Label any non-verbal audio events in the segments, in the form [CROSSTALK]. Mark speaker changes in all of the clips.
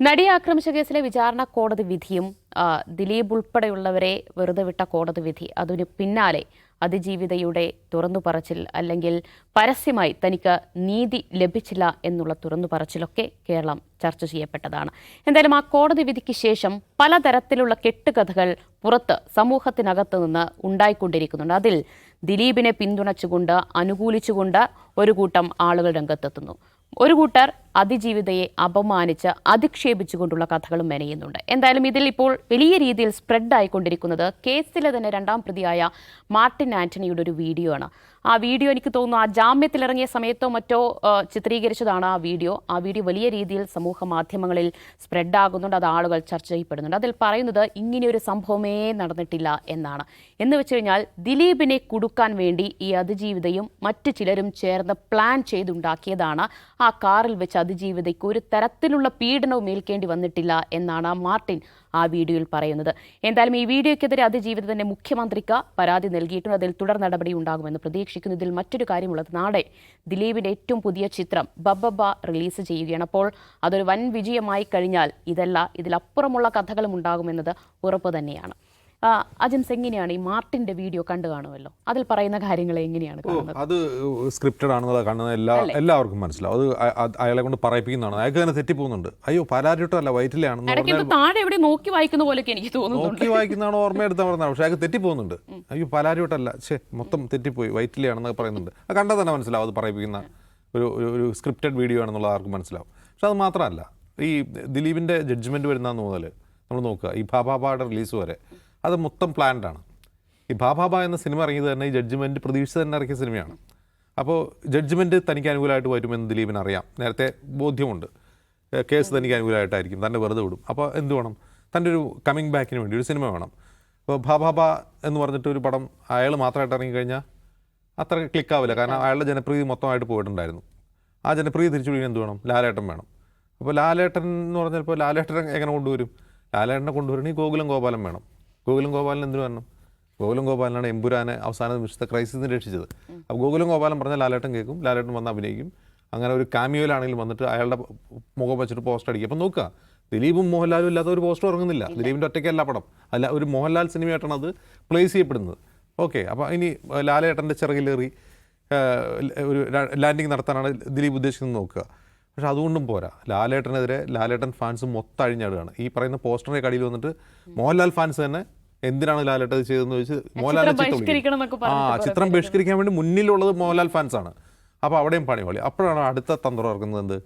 Speaker 1: നടിയെ ആക്രമിച്ച കേസിലെ വിചാരണ കോടതി വിധിയും ദിലീപ് ഉൾപ്പെടെയുള്ളവരെ വെറുതെ വിട്ട കോടതി വിധി അതിന് പിന്നാലെ അതിജീവിതയുടെ തുറന്നു പറച്ചിൽ അല്ലെങ്കിൽ പരസ്യമായി തനിക്ക് നീതി ലഭിച്ചില്ല എന്നുള്ള തുറന്നു പറച്ചിലൊക്കെ കേരളം ചർച്ച ചെയ്യപ്പെട്ടതാണ്. എന്തായാലും ആ കോടതി വിധിക്ക് ശേഷം പലതരത്തിലുള്ള കെട്ടുകഥകൾ പുറത്ത് സമൂഹത്തിനകത്ത് നിന്ന് ഉണ്ടായിക്കൊണ്ടിരിക്കുന്നുണ്ട്. അതിൽ ദിലീപിനെ പിന്തുണച്ചുകൊണ്ട് അനുകൂലിച്ചുകൊണ്ട് ഒരു കൂട്ടം ആളുകൾ രംഗത്തെത്തുന്നു. ഒരു കൂട്ടർ അതിജീവിതയെ അപമാനിച്ച് അധിക്ഷേപിച്ചുകൊണ്ടുള്ള കഥകളും മെനയുന്നുണ്ട്. എന്തായാലും ഇതിൽ ഇപ്പോൾ വലിയ രീതിയിൽ സ്പ്രെഡ് ആയിക്കൊണ്ടിരിക്കുന്നത് കേസിലെ തന്നെ രണ്ടാം പ്രതിയായ മാർട്ടിൻ ആന്റണിയുടെ ഒരു വീഡിയോ ആണ്. ആ വീഡിയോ എനിക്ക് തോന്നുന്നു ആ ജാമ്യത്തിലിറങ്ങിയ സമയത്തോ മറ്റോ ചിത്രീകരിച്ചതാണ് ആ വീഡിയോ. ആ വീഡിയോ വലിയ രീതിയിൽ സമൂഹ മാധ്യമങ്ങളിൽ സ്പ്രെഡ് ആകുന്നുണ്ട്. അത് ആളുകൾ ചർച്ച ചെയ്യപ്പെടുന്നുണ്ട്. അതിൽ പറയുന്നത് ഇങ്ങനെയൊരു സംഭവമേ നടന്നിട്ടില്ല എന്നാണ്. എന്ന് വെച്ച് കഴിഞ്ഞാൽ ദിലീപിനെ കുടുക്കാൻ വേണ്ടി ഈ അതിജീവിതയും മറ്റു ചിലരും ചേർന്ന് പ്ലാൻ ചെയ്തുണ്ടാക്കിയതാണ് ആ കാറിൽ വെച്ച് അതിജീവിതയ്ക്ക് ഒരു തരത്തിലുള്ള പീഡനവും ഏൽക്കേണ്ടി വന്നിട്ടില്ല എന്നാണ് മാർട്ടിൻ ആ വീഡിയോയിൽ പറയുന്നത്. എന്തായാലും ഈ വീഡിയോയ്ക്കെതിരെ അതിജീവിതത്തിന്റെ മുഖ്യമന്ത്രിക്ക് പരാതി നൽകിയിട്ടുണ്ട്. അതിൽ തുടർ നടപടി ഉണ്ടാകുമെന്ന് പ്രതീക്ഷിക്കുന്നു. ഇതിൽ മറ്റൊരു കാര്യമുള്ളത് നാളെ ദിലീപിന്റെ ഏറ്റവും പുതിയ ചിത്രം ബബ്ബബ റിലീസ് ചെയ്യുകയാണ്. അപ്പോൾ അതൊരു വൻ വിജയമായി കഴിഞ്ഞാൽ ഇതല്ല ഇതിലപ്പുറമുള്ള കഥകളും ഉണ്ടാകുമെന്നത് ഉറപ്പ് തന്നെയാണ്. ആ, അജംസ് എങ്ങനെയാണ് ഈ മാർട്ടിന്റെ വീഡിയോ കണ്ടു കാണുമല്ലോ? അതിൽ പറയുന്ന കാര്യങ്ങളെ എങ്ങനെയാണ്
Speaker 2: അത് സ്ക്രിപ്റ്റഡ് ആണെന്നത് കാണുന്നത്. എല്ലാ എല്ലാവർക്കും മനസ്സിലാവും. അത് അയാളെ കൊണ്ട് പറയിപ്പിക്കുന്നതാണ്. അയാൾക്ക് തന്നെ തെറ്റിപ്പോകുന്നുണ്ട്. അയ്യോ വയറ്റിലാണെന്ന്
Speaker 1: ഇടയ്ക്ക്
Speaker 2: പറഞ്ഞാൽ
Speaker 1: ഇത് താഴെ എവിടെ നോക്കി വായിക്കുന്ന പോലെയൊക്കെ എനിക്ക് തോന്നുന്നു
Speaker 2: നോക്കി വായിക്കുന്നതാണ് ഓർമ്മയെടുത്ത പറഞ്ഞത്. പക്ഷേ അയാൾക്ക് തെറ്റിപ്പോകുന്നുണ്ട്. അയ്യോ പാലാരിട്ടല്ല ഛേ മൊത്തം തെറ്റിപ്പോയി വയറ്റിലാണെന്നൊക്കെ പറയുന്നുണ്ട്. അത് കണ്ടാൽ തന്നെ മനസ്സിലാവും അത് പറയിപ്പിക്കുന്ന ഒരു ഒരു സ്ക്രിപ്റ്റഡ് വീഡിയോ ആണെന്നുള്ളത് ആർക്കും മനസ്സിലാവും. പക്ഷെ അത് മാത്രമല്ല ഈ ദിലീപിന്റെ ജഡ്ജ്മെന്റ് വരുന്നതെന്ന് മുതൽ നമ്മൾ നോക്കുക. ഈ ബാബാബായുടെ റിലീസ് വരെ. അത് മൊത്തം പ്ലാൻഡ് ആണ്. ഈ ബാബാബ എന്ന സിനിമ ഇറങ്ങിയത് തന്നെ ഈ ജഡ്ജ്മെന്റ് പ്രതീക്ഷ തന്നെ ഇറക്കിയ സിനിമയാണ് അപ്പോൾ ജഡ്ജ്മെന്റ് തനിക്ക് അനുകൂലമായിട്ട് വരുമെന്ന് ദിലീപിന് അറിയാം. നേരത്തെ ബോധ്യമുണ്ട്. കേസ് തനിക്ക് അനുകൂലമായിട്ടായിരിക്കും. തന്നെ വെറുതെ വിടും. അപ്പോൾ എന്ത് വേണം? തന്റെ ഒരു കമ്മിങ് ബാക്കിന് വേണ്ടി ഒരു സിനിമ വേണം. അപ്പോൾ ബാബാബ എന്ന് പറഞ്ഞിട്ട് ഒരു പടം അയാൾ മാത്രമായിട്ട് ഇറങ്ങിക്കഴിഞ്ഞാൽ അത്ര ക്ലിക്കാവില്ല കാരണം അയാളുടെ ജനപ്രീതി മൊത്തമായിട്ട് പോയിട്ടുണ്ടായിരുന്നു. ആ ജനപ്രീതി തിരിച്ചു പിടിക്കാൻ എന്ത് വേണം? ലാലേട്ടൻ വേണം. അപ്പോൾ ലാലേട്ടൻ എന്ന് പറഞ്ഞാൽ ഇപ്പോൾ ലാലേട്ടൻ എങ്ങനെ കൊണ്ടുവരും? ലാലേട്ടനെ കൊണ്ടുവരണമെങ്കിൽ ഗോകുലം ഗോപാലം വേണം. ഗോകുലം ഗോപാലൻ എന്തിനു കാരണം ഗോകുലം ഗോപാലനാണ് എമ്പുരാനെ അവസാന നിമിഷത്തെ ക്രൈസിസ് നിന്ന് രക്ഷിച്ചത്. അപ്പോൾ ഗോകുലം ഗോപാലൻ പറഞ്ഞാൽ ലാലേട്ടൻ കേൾക്കും ലാലേട്ടൻ വന്ന് അഭിനയിക്കും. അങ്ങനെ ഒരു കാമിയോയിലാണെങ്കിലും വന്നിട്ട് അയാളുടെ മുഖം വെച്ചിട്ട് പോസ്റ്റർ അടിക്കും. അപ്പം നോക്കുക ദിലീപും മോഹൻലാലും ഇല്ലാത്ത ഒരു പോസ്റ്റർ ഇറങ്ങുന്നില്ല ദിലീപിന്റെ ഒറ്റയ്ക്കല്ല പടം. അല്ല ഒരു മോഹൻലാൽ സിനിമയായിട്ടാണ് അത് പ്ലേസ് ചെയ്യപ്പെടുന്നത്. ഓക്കെ അപ്പോൾ ഇനി ലാലേട്ടന്റെ ചിറകിലേറി ഒരു ലാൻഡിങ് നടത്താനാണ് ദിലീപ് ഉദ്ദേശിക്കുന്നത് നോക്കുക. പക്ഷെ അതുകൊണ്ടും പോരാ. ലാലേട്ടനെതിരെ ലാലേട്ടൻ ഫാൻസ് മൊത്തം അഴിഞ്ഞാടുകയാണ്. ഈ പറയുന്ന പോസ്റ്ററിന്റെ കടിയിൽ വന്നിട്ട് മോഹൻലാൽ ഫാൻസ് തന്നെ എന്തിനാണ് ലാലേട്ടത് ചെയ്തതെന്ന് ചോദിച്ച് മോഹൻലാലിനെ ചീത്ത വിളിക്കും. ആ ചിത്രം ബഹിഷ്കരിക്കാൻ വേണ്ടി മുന്നിലുള്ളത് മോഹൻലാൽ ഫാൻസ് ആണ്. അപ്പോൾ അവിടെയും പണി പണിപാളി അപ്പോഴാണ് അടുത്ത തന്ത്രം ഇറക്കുന്നത് എന്ത്?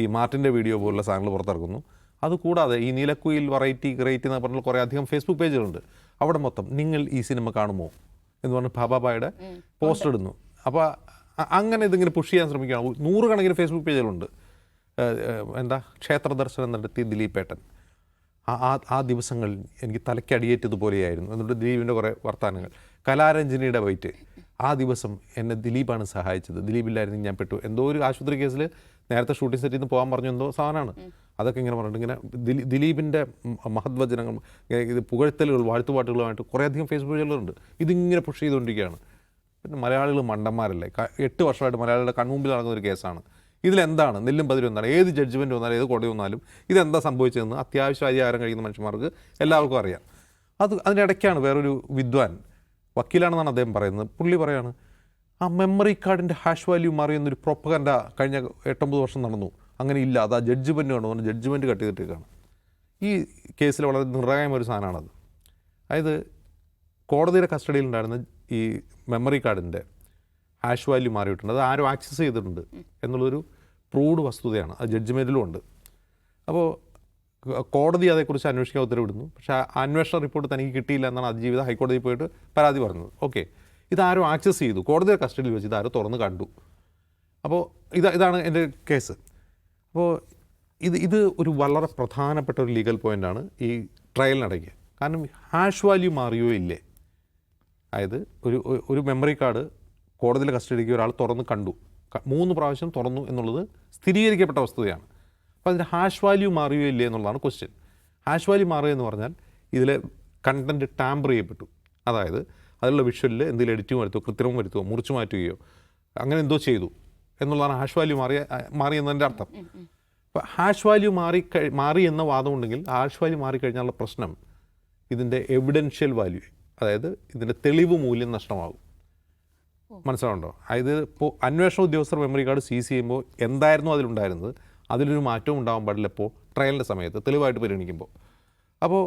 Speaker 2: ഈ മാർട്ടിന്റെ വീഡിയോ പോലുള്ള സാധനങ്ങൾ പുറത്തിറക്കുന്നു. അതുകൂടാതെ ഈ നീലക്കുയിൽ വെറൈറ്റി ഗ്രേറ്റ് എന്ന് പറഞ്ഞാൽ കുറേ അധികം ഫേസ്ബുക്ക് പേജുകളുണ്ട് അവിടെ മൊത്തം നിങ്ങൾ ഈ സിനിമ കാണുമോ എന്ന് പറഞ്ഞ് ഭാബാബായുടെ പോസ്റ്റ് ഇടുന്നു. അപ്പോൾ അങ്ങനെ ഇതിങ്ങനെ പുഷ് ചെയ്യാൻ ശ്രമിക്കുകയാണ്. നൂറുകണക്കിന് ഫേസ്ബുക്ക് പേജുകളുണ്ട് എന്താ? ക്ഷേത്ര ദർശനം നടത്തി ദിലീപ് ഏട്ടൻ. ആ ആ ദിവസങ്ങളിൽ ദിവസങ്ങൾ എനിക്ക് തലയ്ക്കടിയേറ്റതുപോലെയായിരുന്നു എന്നിട്ട് ദിലീപിന്റെ കുറേ വർത്തമാനങ്ങൾ. കലാരഞ്ജനിയുടെ വൈറ്റ്. ആ ദിവസം എന്നെ ദിലീപാണ് സഹായിച്ചത്. ദിലീപില്ലായിരുന്നു ഞാൻ പെട്ടു. എന്തോ ഒരു ആശുപത്രി കേസിൽ നേരത്തെ ഷൂട്ടിംഗ് സെറ്റിൽ നിന്ന് പോകാൻ പറഞ്ഞു എന്തോ സാധനമാണ്. അതൊക്കെ ഇങ്ങനെ പറഞ്ഞിട്ടുണ്ട് ഇങ്ങനെ ദിലീ- ദിലീപിന്റെ മഹത്വചനങ്ങൾ ഇത് പുകഴ്ത്തലുകൾ വാഴ്ത്തുപാട്ടുകളുമായിട്ട് കുറേയധികം ഫേസ്ബുക്ക് പേജുകളുണ്ട് ഇതിങ്ങനെ പുഷ് ചെയ്തുകൊണ്ടിരിക്കുകയാണ്. പിന്നെ മലയാളികൾ മണ്ടന്മാരല്ലേ? എട്ട് വർഷമായിട്ട് മലയാളികളുടെ കൺമുമ്പിൽ നടക്കുന്ന ഒരു കേസാണ്. ഇതിലെന്താണ്? നെല്ലും പതിരും എന്താണ്? ഏത് ജഡ്ജ്മെന്റ് വന്നാലും ഏത് കോടതി വന്നാലും ഇതെന്താ സംഭവിച്ചതെന്ന് അത്യാവശ്യം അധികാരം കഴിയുന്ന മനുഷ്യന്മാർക്ക് എല്ലാവർക്കും അറിയാം. അത് അതിനിടയ്ക്കാണ് വേറൊരു വിദ്വാൻ വക്കീലാണെന്നാണ് അദ്ദേഹം പറയുന്നത്. പുള്ളി പറയാണ് ആ മെമ്മറി കാർഡിന്റെ ഹാഷ് വാല്യൂ മാറിയെന്നൊരു പ്രൊപ്പകന്റ കഴിഞ്ഞ എട്ടൊമ്പത് വർഷം നടന്നു. അങ്ങനെ ഇല്ല. അത് ആ ജഡ്ജ്മെന്റ് വേണം. പറഞ്ഞ് ജഡ്ജ്മെന്റ് കട്ട് ഈ കേസിൽ വളരെ നിർണായകമായ ഒരു സാധനമാണത്. അതായത് കോടതിയുടെ കസ്റ്റഡിയിലുണ്ടായിരുന്ന ഈ മെമ്മറി കാർഡിന്റെ ഹാഷ് വാല്യൂ മാറിയിട്ടുണ്ട്. അത് ആരും ആക്സസ് ചെയ്തിട്ടുണ്ട്. എന്നുള്ളൊരു പ്രൂവ്ഡ് വസ്തുതയാണ്. അത് ജഡ്ജ്മെന്റിലും ഉണ്ട്. അപ്പോൾ കോടതി അതേക്കുറിച്ച് അന്വേഷിക്കാൻ ഉത്തരവിടുന്നു. പക്ഷേ ആ അന്വേഷണ റിപ്പോർട്ട് തനിക്ക് കിട്ടിയില്ല എന്നാണ് അതിജീവിത ഹൈക്കോടതിയിൽ പോയിട്ട് പരാതി പറഞ്ഞത്. ഓക്കെ. ഇതാരും ആക്സസ് ചെയ്തു. കോടതിയുടെ കസ്റ്റഡിയിൽ വെച്ച് ഇതാരും തുറന്ന് കണ്ടു. അപ്പോൾ ഇത് ഇതാണ് എന്റെ കേസ്. അപ്പോൾ ഇത് ഇത് ഒരു വളരെ പ്രധാനപ്പെട്ട ഒരു ലീഗൽ പോയിന്റാണ് ഈ ട്രയലിനിടയ്ക്ക്. കാരണം ഹാഷ് വാല്യൂ മാറിയോ ഇല്ലേ? അതായത് ഒരു ഒരു- മെമ്മറി കാർഡ് കോടതിയിലെ കസ്റ്റഡിക്ക് ഒരാൾ തുറന്ന് കണ്ടു. മൂന്ന് പ്രാവശ്യം തുറന്നു എന്നുള്ളത് സ്ഥിരീകരിക്കപ്പെട്ട വസ്തുതയാണ്. അപ്പോൾ അതിന്റെ ഹാഷ് വാല്യൂ മാറിയോ ഇല്ലേ എന്നുള്ളതാണ് ക്വസ്റ്റ്യൻ ഹാഷ് വാല്യൂ മാറുക എന്ന് പറഞ്ഞാൽ ഇതിലെ കണ്ടന്റ് ടാമ്പർ ചെയ്യപ്പെട്ടു. അതായത് അതിലുള്ള വിഷ്വലിൽ എന്തെങ്കിലും എഡിറ്റിംഗ് വരുത്തുമോ കൃത്രിമം വരുത്തുമോ മുറിച്ചു മാറ്റുകയോ അങ്ങനെ എന്തോ ചെയ്തു എന്നുള്ളതാണ് ഹാഷ് വാല്യൂ മാറിയ മാറിയെന്നതിന്റെ അർത്ഥം. അപ്പോൾ ഹാഷ് വാല്യൂ മാറി കഴി- മാറി എന്ന വാദമുണ്ടെങ്കിൽ ഹാഷ് വാല്യൂ മാറിക്കഴിഞ്ഞാലുള്ള പ്രശ്നം ഇതിന്റെ എവിഡൻഷ്യൽ വാല്യൂ അതായത് ഇതിന്റെ തെളിവ് മൂല്യം നഷ്ടമാകും. മനസ്സിലാവുണ്ടോ അതായത് ഇപ്പോൾ അന്വേഷണ ഉദ്യോഗസ്ഥർ മെമ്മറി കാർഡ് സീസ് ചെയ്യുമ്പോൾ എന്തായിരുന്നു അതിലുണ്ടായിരുന്നത്? അതിലൊരു മാറ്റവും ഉണ്ടാകാൻ പാടില്ല ഇപ്പോൾ ട്രയലിന്റെ സമയത്ത് തെളിവായിട്ട് പരിഗണിക്കുമ്പോൾ അപ്പോൾ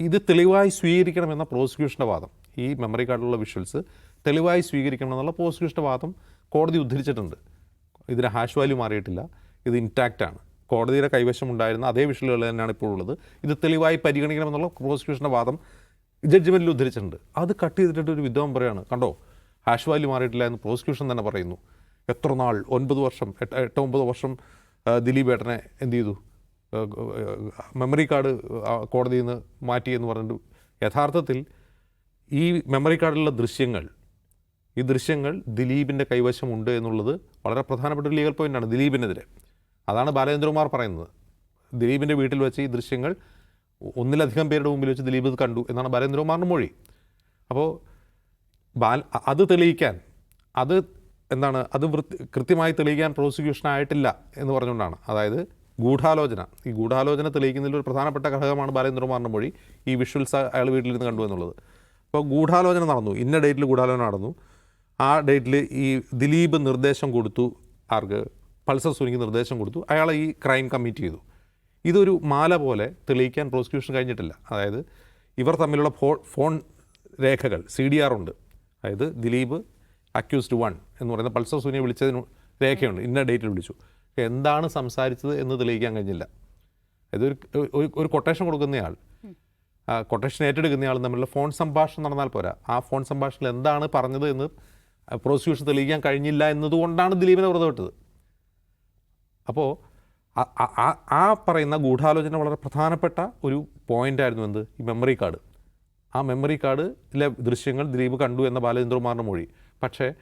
Speaker 2: ഇത് തെളിവായി സ്വീകരിക്കണമെന്ന പ്രോസിക്യൂഷന്റെ വാദം ഈ മെമ്മറി കാർഡിലുള്ള വിഷ്വൽസ് തെളിവായി സ്വീകരിക്കണമെന്നുള്ള പ്രോസിക്യൂഷന്റെ വാദം കോടതി ഉദ്ധരിച്ചിട്ടുണ്ട്. ഇതിന് ഹാഷ് വാല്യൂ മാറിയിട്ടില്ല ഇത് ഇൻടാക്റ്റ് ആണ്. കോടതിയുടെ കൈവശം ഉണ്ടായിരുന്ന അതേ വിഷ്വലുകൾ തന്നെയാണ് ഇപ്പോൾ ഉള്ളത്. ഇത് തെളിവായി പരിഗണിക്കണമെന്നുള്ള പ്രോസിക്യൂഷന്റെ വാദം ജഡ്ജ്മെന്റിൽ ഉദ്ധരിച്ചിട്ടുണ്ട്. അത് കട്ട് ചെയ്തിട്ട് ഒരു പറയുകയാണ് പറയാണ് കണ്ടോ? ഹാഷ് വാല്യൂ മാറിയിട്ടില്ല എന്ന് പ്രോസിക്യൂഷൻ തന്നെ പറയുന്നു. എത്ര നാൾ? ഒൻപത് വർഷം എട്ട് എട്ട് ഒമ്പത് വർഷം ദിലീപ് ഏട്ടനെ എന്ത് ചെയ്തു? മെമ്മറി കാർഡ് കോടതിയിൽ നിന്ന് മാറ്റി എന്ന് പറഞ്ഞിട്ട് യഥാർത്ഥത്തിൽ ഈ മെമ്മറി കാർഡിലുള്ള ദൃശ്യങ്ങൾ ഈ ദൃശ്യങ്ങൾ ദിലീപിന്റെ കൈവശമുണ്ട് എന്നുള്ളത് വളരെ പ്രധാനപ്പെട്ട ഒരു ലീഗൽ പോയിന്റാണ് ദിലീപിനെതിരെ. അതാണ് ബാലേന്ദ്രകുമാർ പറയുന്നത്. ദിലീപിന്റെ വീട്ടിൽ വെച്ച് ഈ ദൃശ്യങ്ങൾ ഒന്നിലധികം പേരുടെ മുമ്പിൽ വെച്ച് ദിലീപ് ഇത് കണ്ടു എന്നാണ് ബാലേന്ദ്രകുമാറിന്റെ മൊഴി. അപ്പോൾ ബാൽ അത് തെളിയിക്കാൻ. അത് എന്താണ്? അത് വൃത്തി കൃത്യമായി തെളിയിക്കാൻ പ്രോസിക്യൂഷൻ ആയിട്ടില്ല എന്ന് പറഞ്ഞുകൊണ്ടാണ്. അതായത് ഗൂഢാലോചന. ഈ ഗൂഢാലോചന തെളിയിക്കുന്നതിൽ ഒരു പ്രധാനപ്പെട്ട ഘടകമാണ് ബാലേന്ദ്രകുമാറിന്റെ മൊഴി ഈ വിഷ്വൽസ് അയാൾ വീട്ടിലിരുന്ന് കണ്ടു എന്നുള്ളത്. അപ്പോൾ ഗൂഢാലോചന നടന്നു. ഇന്ന ഡേറ്റിൽ ഗൂഢാലോചന നടന്നു. ആ ഡേറ്റിൽ ഈ ദിലീപ് നിർദ്ദേശം കൊടുത്തു ആർക്ക്? പൾസർ സുനിക്ക് നിർദ്ദേശം കൊടുത്തു. അയാളെ ഈ ക്രൈം കമ്മിറ്റ് ചെയ്തു. ഇതൊരു മാല പോലെ തെളിയിക്കാൻ പ്രോസിക്യൂഷൻ കഴിഞ്ഞിട്ടില്ല. അതായത് ഇവർ തമ്മിലുള്ള ഫോൺ രേഖകൾ സി ഡി ആർ ഉണ്ട്. അതായത് ദിലീപ് അക്യൂസ്ഡ് വൺ എന്ന് പറയുന്ന പൾസർ സുനിയെ വിളിച്ചതിന് രേഖയുണ്ട്. ഇന്ന ഡേറ്റിൽ വിളിച്ചു. എന്താണ് സംസാരിച്ചത് എന്ന് തെളിയിക്കാൻ കഴിഞ്ഞില്ല. അതൊരു ഒരു കൊട്ടേഷൻ കൊടുക്കുന്നയാൾ കൊട്ടേഷൻ ഏറ്റെടുക്കുന്നയാൾ തമ്മിലുള്ള ഫോൺ സംഭാഷണം നടന്നാൽ പോരാ. ആ ഫോൺ സംഭാഷണത്തിൽ എന്താണ് പറഞ്ഞത് എന്ന് പ്രോസിക്യൂഷൻ തെളിയിക്കാൻ കഴിഞ്ഞില്ല എന്നതുകൊണ്ടാണ് ദിലീപിനെ വെറുതെ വിട്ടത്. അപ്പോൾ ആ- പറയുന്ന ഗൂഢാലോചന വളരെ പ്രധാനപ്പെട്ട ഒരു പോയിന്റ് ആയിരുന്നു എന്ത്? ഈ മെമ്മറി കാർഡ് ആ മെമ്മറി കാർഡിലെ ദൃശ്യങ്ങൾ ദിലീപ് കണ്ടു എന്ന ബാലചന്ദ്രകുമാറിന്റെ മൊഴി. പക്ഷേ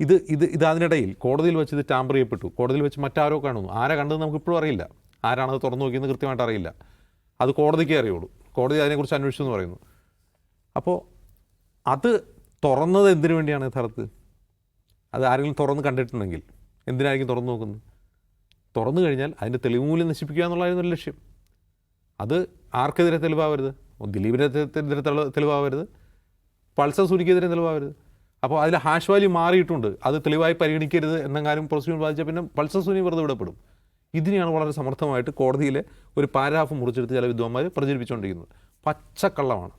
Speaker 2: ഇത് ഇത് ഇത് അതിനിടയിൽ കോടതിയിൽ വെച്ച് ഇത് ടാമ്പർ ചെയ്യപ്പെട്ടു. കോടതിയിൽ വെച്ച് മറ്റാരോ കാണുന്നു. ആരാ കണ്ടത് നമുക്ക് ഇപ്പോഴും അറിയില്ല. ആരാണത് തുറന്നു നോക്കിയെന്ന് കൃത്യമായിട്ട് അറിയില്ല. അത് കോടതിക്കേ അറിയുള്ളൂ. കോടതി അതിനെക്കുറിച്ച് അന്വേഷിച്ചു എന്ന് പറയുന്നു. അപ്പോൾ അത് തുറന്നത് എന്തിനു വേണ്ടിയാണ് യഥാർത്ഥത്തിൽ? അത് ആരെങ്കിലും തുറന്ന് കണ്ടിട്ടുണ്ടെങ്കിൽ എന്തിനായിരിക്കും തുറന്നു നോക്കുന്നത്? തുറന്നു കഴിഞ്ഞാൽ അതിന്റെ തെളിവ് മൂല്യം നശിപ്പിക്കുക എന്നുള്ളതായിരുന്നു ലക്ഷ്യം. അത് ആർക്കെതിരെ തെളിവാവരുത്? ദിലീപിനെതിരെ തെളി- തെളിവാവരുത്. പൾസർ സുനിക്കെതിരെ തെളിവാവരുത്. അപ്പോൾ അതിൽ ഹാഷ് വാല്യൂ മാറിയിട്ടുണ്ട്. അത് തെളിവായി പരിഗണിക്കരുത് എന്നെങ്കിലും പ്രോസിക്യൂഷൻ ബാധിച്ചാൽ പിന്നെ പൾസർ സുനി വെറുതെ വിടപ്പെടും. ഇതിനെയാണ് വളരെ സമർത്ഥമായിട്ട് കോടതിയിലെ ഒരു പാരാഫ് മുറിച്ചെടുത്ത് ചില വിദ്വാന്മാർ പ്രചരിപ്പിച്ചുകൊണ്ടിരിക്കുന്നത് പച്ചക്കള്ളമാണ്.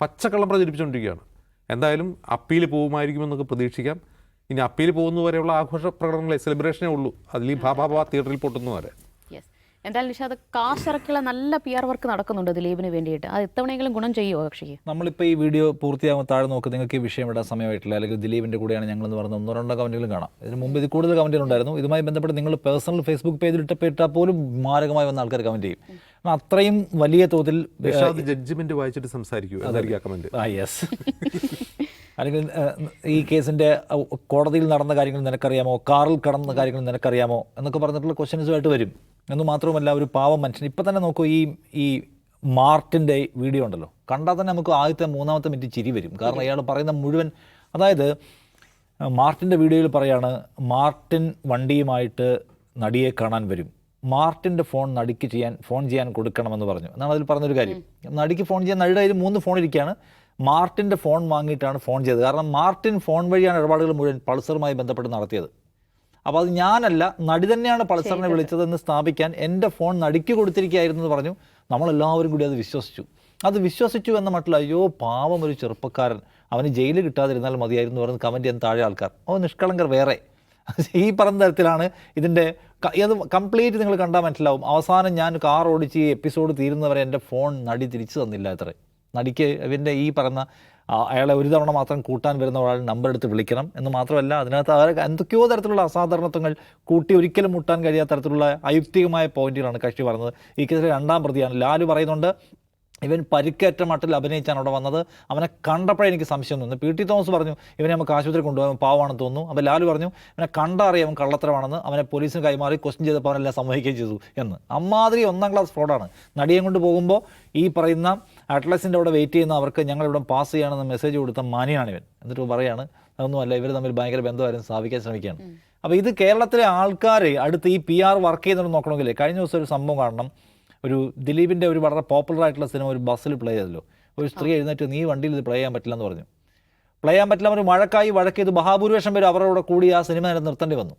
Speaker 2: പച്ചക്കള്ളം പ്രചരിപ്പിച്ചുകൊണ്ടിരിക്കുകയാണ് എന്തായാലും അപ്പീൽ പോകുമായിരിക്കുമെന്നൊക്കെ പ്രതീക്ഷിക്കാം. ഇനി അപ്പീൽ പോകുന്നവരെയുള്ള ആഘോഷ പ്രകടനങ്ങളെ സെലിബ്രേഷനേ ഉള്ളൂ. അതിൽ ഈ ബാബാ തിയേറ്ററിൽ പൊട്ടുന്നു വരെ
Speaker 1: യെസ് എന്തായാലും നിഷാദ് കാശിറക്കിയുള്ള നല്ല പി ആർ വർക്ക് നടക്കുന്നുണ്ട് ദിലീപിന് വേണ്ടിയിട്ട്. അത് ഇത്തവണയെങ്കിലും ഗുണം ചെയ്യുമോ കക്ഷിക്ക്
Speaker 3: നമ്മളിപ്പോൾ ഈ വീഡിയോ പൂർത്തിയാകുമ്പോൾ താഴെ നോക്ക് നിങ്ങൾക്ക് ഈ വിഷയം ഇടാൻ സമയമായിട്ടില്ല. അല്ലെങ്കിൽ ദിലീപിന്റെ കൂടെയാണ് ഞങ്ങളെന്ന് പറഞ്ഞ ഒന്നോ രണ്ടോ കമന്റുകളും കാണാം. ഇതിന് മുമ്പ് ഇത് കൂടുതൽ കമന്റുകൾ ഉണ്ടായിരുന്നു. ഇതുമായി ബന്ധപ്പെട്ട് നിങ്ങൾ പേഴ്സണൽ ഫേസ്ബുക്ക് പേജിൽ ഇട്ടപ്പോയിട്ടാൽ പോലും മാരകമായി വന്ന ആൾക്കാർ കമന്റ് ചെയ്യും. അത്രയും വലിയ തോതിൽ
Speaker 2: ജഡ്ജ്മെന്റ് വായിച്ചിട്ട് സംസാരിക്കൂ. എന്നായിരിക്കും കമന്റ്
Speaker 3: ആ യെസ് [LAUGHS] അല്ലെങ്കിൽ ഈ കേസിന്റെ കോടതിയിൽ നടന്ന കാര്യങ്ങൾ നിനക്കറിയാമോ? കാറിൽ കടന്ന കാര്യങ്ങൾ നിനക്കറിയാമോ? എന്നൊക്കെ പറഞ്ഞിട്ടുള്ള ക്വസ്റ്റ്യൻസുമായിട്ട് വരും. എന്ന് മാത്രമല്ല ഒരു പാവം മനുഷ്യൻ. ഇപ്പം തന്നെ നോക്കൂ ഈ ഈ മാർട്ടിന്റെ വീഡിയോ ഉണ്ടല്ലോ. കണ്ടാൽ തന്നെ നമുക്ക് ആദ്യത്തെ മൂന്നാമത്തെ മിനിറ്റ് ചിരി വരും. കാരണം അയാൾ പറയുന്ന മുഴുവൻ അതായത് മാർട്ടിന്റെ വീഡിയോയിൽ പറയാണ് മാർട്ടിൻ വണ്ടിയുമായിട്ട് നടിയെ കാണാൻ വരും. മാർട്ടിന്റെ ഫോൺ നടിക്ക് ചെയ്യാൻ ഫോൺ ചെയ്യാൻ കൊടുക്കണമെന്ന് പറഞ്ഞു. എന്നാണ് അതിൽ പറഞ്ഞൊരു കാര്യം. നടിക്ക് ഫോൺ ചെയ്യാൻ നടിയുടെ കയ്യിൽ മൂന്ന് ഫോൺ ഇരിക്കുകയാണ്. മാർട്ടിന്റെ ഫോൺ വാങ്ങിയിട്ടാണ് ഫോൺ ചെയ്തത്. കാരണം മാർട്ടിൻ ഫോൺ വഴിയാണ് ഇടപാടുകൾ മുഴുവൻ പൾസറുമായി ബന്ധപ്പെട്ട് നടത്തിയത്. അപ്പോൾ അത് ഞാനല്ല നടി തന്നെയാണ് പൾസറിനെ വിളിച്ചതെന്ന് സ്ഥാപിക്കാൻ എന്റെ ഫോൺ നടിക്ക് കൊടുത്തിരിക്കുകയായിരുന്നു എന്ന് പറഞ്ഞു. നമ്മളെല്ലാവരും കൂടി അത് വിശ്വസിച്ചു. അത് വിശ്വസിച്ചു എന്ന മട്ടിൽ അയ്യോ പാവം ഒരു ചെറുപ്പക്കാരൻ. അവന് ജയിലിൽ കിട്ടാതിരുന്നാൽ മതിയായിരുന്നു പറഞ്ഞ് കമന്റ് ചെയ്യാൻ താഴെ ആൾക്കാർ. ഓ നിഷ്കളങ്കർ വേറെ. ഈ പറഞ്ഞ തരത്തിലാണ് ഇതിന്റെ അത് കംപ്ലീറ്റ് നിങ്ങൾ കണ്ടാൽ മനസ്സിലാവും. അവസാനം ഞാൻ കാർ ഓടിച്ച് ഈ എപ്പിസോഡ് തീരുന്നവരെ എന്റെ ഫോൺ നടി തിരിച്ചു തന്നില്ല അത്രേ. നടിക്ക് ഇവന്റെ ഈ പറഞ്ഞ അയാളെ ഒരു തവണ മാത്രം കൂട്ടാൻ വരുന്ന ഒരാൾ നമ്പർ എടുത്ത് വിളിക്കണം എന്ന് മാത്രമല്ല അതിനകത്ത് അവർ എന്തൊക്കെയോ തരത്തിലുള്ള അസാധാരണത്വങ്ങൾ കൂട്ടി ഒരിക്കലും മുട്ടാൻ കഴിയാത്ത തരത്തിലുള്ള അയുക്തികമായ പോയിന്റുകളാണ് കക്ഷി പറഞ്ഞത്. ഈ കേസിലെ രണ്ടാം പ്രതിയാണ്. ലാലു പറയുന്നുണ്ട് ഇവൻ പരിക്കേറ്റ മട്ടിൽ അഭിനയിച്ചാണ് അവിടെ വന്നത്. അവനെ കണ്ടപ്പോഴേ എനിക്ക് സംശയം തോന്നുന്നു പി ടി തോമസ് പറഞ്ഞു ഇവനെ നമുക്ക് ആശുപത്രി കൊണ്ടുപോകാൻ പാവമാണെന്ന് തോന്നുന്നു. അപ്പോൾ ലാലു പറഞ്ഞു ഇവനെ കണ്ടറിയാം അവൻ കള്ളത്തരമാണെന്ന്. അവനെ പോലീസിന് കൈമാറി ക്വസ്റ്റ്യൻ ചെയ്തപ്പോൾ അവനെല്ലാം സമ്മതിക്കുകയും ചെയ്തു. എന്ന്. അമ്മാതിരി ഒന്നാം ക്ലാസ് ഫ്രോഡാണ് നടിയെ കൊണ്ട് പോകുമ്പോൾ ഈ പറയുന്ന അറ്റ്ലസിന്റെ അവിടെ വെയിറ്റ് ചെയ്യുന്ന അവർക്ക് ഞങ്ങളിവിടെ പാസ് ചെയ്യണമെന്ന് മെസ്സേജ് കൊടുത്ത മാനിയാണ് ഇവൻ. എന്നിട്ട് പറയാണ് അതൊന്നുമല്ല ഇവർ തമ്മിൽ ഭയങ്കര ബന്ധമായിരുന്നു സ്ഥാപിക്കാൻ ശ്രമിക്കുകയാണ്. അപ്പോൾ ഇത് കേരളത്തിലെ ആൾക്കാർ അടുത്ത് ഈ പി ആർ വർക്ക് ചെയ്യുന്നത് നോക്കണമെങ്കിൽ കഴിഞ്ഞ ദിവസം ഒരു സംഭവം കാണണം ഒരു ദിലീപിന്റെ ഒരു വളരെ പോപ്പുലർ ആയിട്ടുള്ള സിനിമ ഒരു ബസ്സിൽ പ്ലേ ചെയ്തല്ലോ. ഒരു സ്ത്രീ എഴുന്നേറ്റ് നീ വണ്ടിയിൽ ഇത് പ്ലേ ചെയ്യാൻ പറ്റില്ല എന്ന് പറഞ്ഞു. പ്ലേ ചെയ്യാൻ പറ്റില്ല ഒരു മഴക്കായി വഴക്കിയത് മഹാഭൂരിപക്ഷം പേര് അവരുടെ കൂടെ ആ സിനിമ നിർത്തേണ്ടി വന്നു.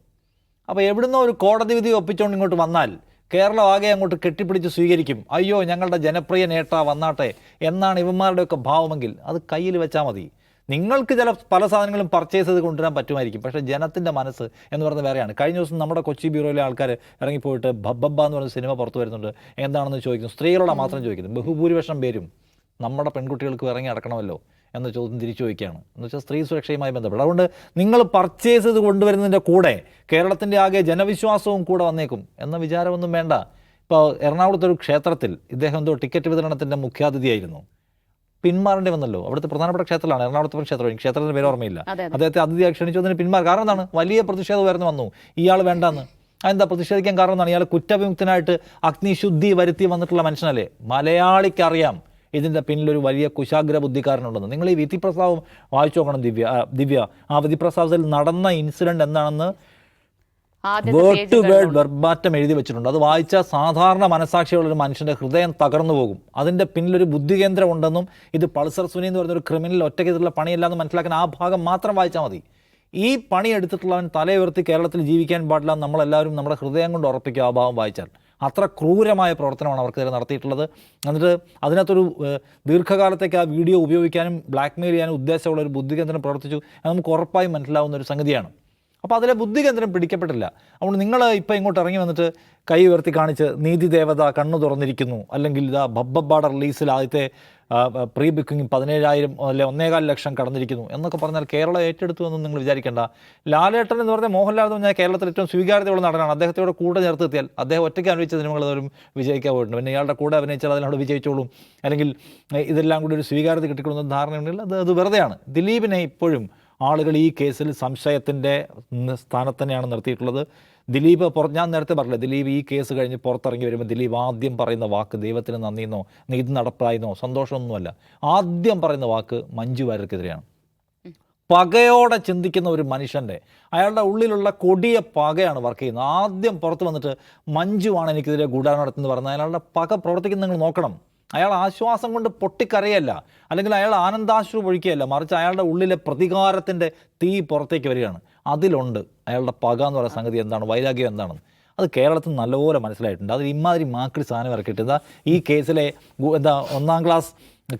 Speaker 3: അപ്പോൾ എവിടുന്നോ ഒരു കോടതി വിധി ഒപ്പിച്ചുകൊണ്ട് ഇങ്ങോട്ട് വന്നാൽ കേരളം ആകെ അങ്ങോട്ട് കെട്ടിപ്പിടിച്ച് സ്വീകരിക്കും. അയ്യോ ഞങ്ങളുടെ ജനപ്രിയ നേട്ട വന്നാട്ടെ. എന്നാണ് ഇവന്മാരുടെയൊക്കെ ഭാവമെങ്കിൽ അത് കയ്യിൽ വെച്ചാൽ മതി. നിങ്ങൾക്ക് ചില പല സാധനങ്ങളും പർച്ചേസ് ചെയ്ത് കൊണ്ടുവരാൻ പറ്റുമായിരിക്കും. പക്ഷേ ജനത്തിന്റെ മനസ്സ് എന്ന് പറയുന്നത് വേറെയാണ്. കഴിഞ്ഞ ദിവസം നമ്മുടെ കൊച്ചി ബ്യൂറോയിലെ ആൾക്കാർ ഇറങ്ങിപ്പോയിട്ട് ബബ്ബ എന്ന് പറയുന്ന സിനിമ പുറത്തു വരുന്നുണ്ട്. എന്താണെന്ന് ചോദിക്കുന്നു? സ്ത്രീകളോട് മാത്രം ചോദിക്കുന്നു. ബഹുഭൂരിപക്ഷം പേരും നമ്മുടെ പെൺകുട്ടികൾക്ക് ഇറങ്ങി അടക്കണമല്ലോ എന്ന ചോദ്യം തിരിച്ചു വയ്ക്കുകയാണ് എന്ന് വെച്ചാൽ സ്ത്രീ സുരക്ഷയുമായി ബന്ധപ്പെട്ട്. അതുകൊണ്ട് നിങ്ങൾ പർച്ചേസ് ചെയ്ത് കൊണ്ടുവരുന്നതിന്റെ കൂടെ കേരളത്തിന്റെ ആകെ ജനവിശ്വാസവും കൂടെ വന്നേക്കും എന്ന വിചാരമൊന്നും വേണ്ട. ഇപ്പോൾ എറണാകുളത്തെ ഒരു ക്ഷേത്രത്തിൽ ഇദ്ദേഹം എന്തോ ടിക്കറ്റ് വിതരണത്തിന്റെ മുഖ്യാതിഥിയായിരുന്നു. പിന്മാറേണ്ടി വന്നല്ലോ. അവിടുത്തെ പ്രധാനപ്പെട്ട ക്ഷേത്രമാണ് എറണാകുളത്തെ ക്ഷേത്രം. എനിക്ക് ക്ഷേത്രത്തിന് പേര് ഓർമ്മയില്ല. അദ്ദേഹത്തെ അതിഥിയായി ക്ഷണിച്ചതിന് പിന്മാർ കാരണം എന്താണ്? വലിയ പ്രതിഷേധം ഉയർന്നു വന്നു. ഇയാൾ വേണ്ടെന്ന്. അതെന്താ പ്രതിഷേധിക്കാൻ കാരണം എന്താണ് ഇയാൾ കുറ്റവിമുക്തനായിട്ട് അഗ്നിശുദ്ധി വരുത്തി വന്നിട്ടുള്ള മനുഷ്യനല്ലേ? മലയാളിക്കറിയാം. ഇതിന്റെ പിന്നിലൊരു വലിയ കുശാഗ്ര ബുദ്ധിക്കാരനുണ്ടെന്ന്. നിങ്ങൾ ഈ വിധിപ്രസ്താവം വായിച്ചു നോക്കണം ദിവ്യ. ദിവ്യ ആ വിധിപ്രസ്താവത്തിൽ നടന്ന ഇൻസിഡന്റ് എന്താണെന്ന് വേർഡ് ടു വേർഡ് വെർബാറ്റം എഴുതി വെച്ചിട്ടുണ്ട്. അത് വായിച്ചാൽ സാധാരണ മനസാക്ഷിയുള്ള ഒരു മനുഷ്യന്റെ ഹൃദയം തകർന്നു പോകും. അതിന്റെ പിന്നിലൊരു ബുദ്ധികേന്ദ്രം ഉണ്ടെന്നും ഇത് പൾസർ സുനി എന്ന് പറയുന്ന ഒരു ക്രിമിനൽ ഒറ്റയ്ക്കുള്ള പണിയല്ല എന്ന് മനസ്സിലാക്കാൻ ആ ഭാഗം മാത്രം വായിച്ചാൽ മതി. ഈ പണി എടുത്തിട്ടുള്ളവൻ തലയുയർത്തി കേരളത്തിൽ ജീവിക്കാൻ പാടില്ല നമ്മളെല്ലാവരും നമ്മുടെ ഹൃദയം കൊണ്ട് ഉറപ്പിക്കുക ആ ഭാഗം വായിച്ചാൽ. അത്ര ക്രൂരമായ പ്രവർത്തനമാണ് അവർക്കെതിരെ നടത്തിയിട്ടുള്ളത്. എന്നിട്ട് അതിനകത്തൊരു ദീർഘകാലത്തേക്ക് ആ വീഡിയോ ഉപയോഗിക്കാനും ബ്ലാക്ക്മെയിൽ ചെയ്യാനും ഉദ്ദേശമുള്ള ഒരു ബുദ്ധികേന്ദ്രം പ്രവർത്തിച്ചു നമുക്ക് ഉറപ്പായും മനസ്സിലാവുന്ന ഒരു സംഗതിയാണ്. അപ്പോൾ അതിലെ ബുദ്ധികേന്ദ്രം പിടിക്കപ്പെട്ടില്ല. അതുകൊണ്ട് നിങ്ങൾ ഇപ്പോൾ ഇങ്ങോട്ട് ഇറങ്ങി വന്നിട്ട് കൈ ഉയർത്തി കാണിച്ച് നീതി ദേവത കണ്ണു തുറന്നിരിക്കുന്നു. അല്ലെങ്കിൽ ഇതാ ബബ്ബബാഡ റിലീസിൽ ആദ്യത്തെ പ്രീ ബുക്കിംഗ് പതിനേഴായിരം അല്ലെ ഒന്നേകാൽ ലക്ഷം കടന്നിരിക്കുന്നു എന്നൊക്കെ പറഞ്ഞാൽ കേരളം ഏറ്റെടുത്തു എന്ന് നിങ്ങൾ വിചാരിക്കേണ്ട. ലാലേട്ടൻ എന്ന് പറഞ്ഞാൽ മോഹൻലാൽ എന്ന് പറഞ്ഞാൽ കേരളത്തിൽ ഏറ്റവും സ്വീകാര്യതയുള്ള നടനാണ്. അദ്ദേഹത്തോടെ കൂടെ ചേർത്ത് എത്തിയാൽ അദ്ദേഹം ഒറ്റയ്ക്ക് അഭിനയിച്ച സിനിമകൾ തോറും വിജയിക്കാൻ പോയിട്ടുണ്ട്. പിന്നെ ഇയാളുടെ കൂടെ അഭിനയിച്ചാൽ അതിനോട് വിജയിച്ചോളും. അല്ലെങ്കിൽ ഇതെല്ലാം കൂടി ഒരു സ്വീകാര്യത കിട്ടിക്കൊള്ളുന്ന ധാരണയുണ്ടെങ്കിൽ അത് അത് വെറുതെയാണ്. ദിലീപിനെ ഇപ്പോഴും ആളുകൾ ഈ കേസിൽ സംശയത്തിന്റെ സ്ഥാനത്ത് തന്നെയാണ് നിർത്തിയിട്ടുള്ളത്. ദിലീപ് പുറ ഞാൻ നേരത്തെ പറഞ്ഞില്ല ദിലീപ് ഈ കേസ് കഴിഞ്ഞ് പുറത്തിറങ്ങി വരുമ്പോൾ ദിലീപ് ആദ്യം പറയുന്ന വാക്ക് ദൈവത്തിന് നന്ദിയെന്നോ നീതി നടപ്പായെന്നോ സന്തോഷമൊന്നുമല്ല. ആദ്യം പറയുന്ന വാക്ക് മഞ്ജു വാര്യർക്കെതിരെയാണ്. പകയോടെ ചിന്തിക്കുന്ന ഒരു മനുഷ്യന്റെ അയാളുടെ ഉള്ളിലുള്ള കൊടിയ പകയാണ് വർക്ക് ചെയ്യുന്നത്. ആദ്യം പുറത്ത് വന്നിട്ട് മഞ്ജുവാണ് എനിക്കെതിരെ ഗൂഢാലോചന നടത്തുന്നത് പറഞ്ഞാൽ അയാളുടെ പക പ്രവർത്തിക്കുന്ന നിങ്ങൾ നോക്കണം. അയാൾ ആശ്വാസം കൊണ്ട് പൊട്ടിക്കരയല്ല. അല്ലെങ്കിൽ അയാൾ ആനന്ദാശ്രു ഒഴിക്കുകയല്ല. മറിച്ച് അയാളുടെ ഉള്ളിലെ പ്രതികാരത്തിന്റെ തീ പുറത്തേക്ക് വരികയാണ്. അതിലുണ്ട്. അയാളുടെ പക എന്ന് പറയുന്ന സംഗതി എന്താണ്? വൈരാഗ്യം എന്താണെന്ന്. അത് കേരളത്തിൽ നല്ലപോലെ മനസ്സിലായിട്ടുണ്ട്. അതിൽ ഇമാതിരി മാക്രി സാധനം ഇറക്കിയിട്ട് എന്താ ഈ കേസിലെ എന്താ ഒന്നാം ക്ലാസ്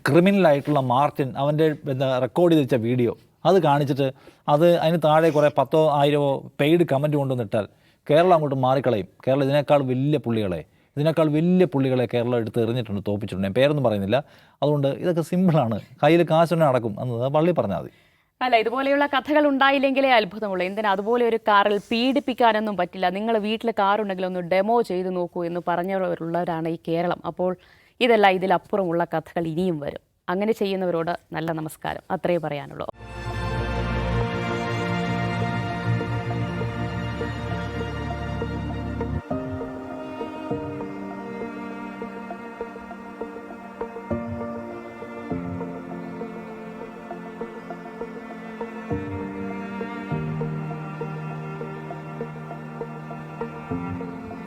Speaker 3: ക്രിമിനലായിട്ടുള്ള മാർട്ടിൻ അവന്റെ എന്താ റെക്കോർഡ് ചെയ്ത് വെച്ച വീഡിയോ അത് കാണിച്ചിട്ട് അത് അതിന് താഴെ കുറേ പത്തോ ആയിരമോ പെയ്ഡ് കമന്റ് കൊണ്ടുവന്നിട്ടാൽ കേരളം അങ്ങോട്ട് മാറിക്കളയും. കേരളം ഇതിനേക്കാൾ വലിയ പുള്ളികളെ. ഇതിനേക്കാൾ വലിയ പുള്ളികളെ കേരളം എടുത്ത് എറിഞ്ഞിട്ടുണ്ട് തോപ്പിച്ചിട്ടുണ്ട്. ഞാൻ പേരൊന്നും പറയുന്നില്ല. അതുകൊണ്ട് ഇതൊക്കെ സിമ്പിളാണ് കയ്യിൽ കാശുണ്ടെ നടക്കും എന്നത് പള്ളി പറഞ്ഞാൽ മതി.
Speaker 1: അല്ല ഇതുപോലെയുള്ള കഥകൾ ഉണ്ടായില്ലെങ്കിലേ അത്ഭുതമുള്ളൂ. എന്തിനാ? അതുപോലെ ഒരു കാറിൽ പീഡിപ്പിക്കാനൊന്നും പറ്റില്ല. നിങ്ങൾ വീട്ടിൽ കാറുണ്ടെങ്കിൽ ഒന്ന് ഡെമോ ചെയ്ത് നോക്കൂ എന്ന് പറഞ്ഞവരുള്ളവരാണ് ഈ കേരളം. അപ്പോൾ ഇതെല്ലാം ഇതിലപ്പുറമുള്ള കഥകൾ ഇനിയും വരും. അങ്ങനെ ചെയ്യുന്നവരോട് നല്ല നമസ്കാരം. അത്രേ പറയാനുള്ളൂ.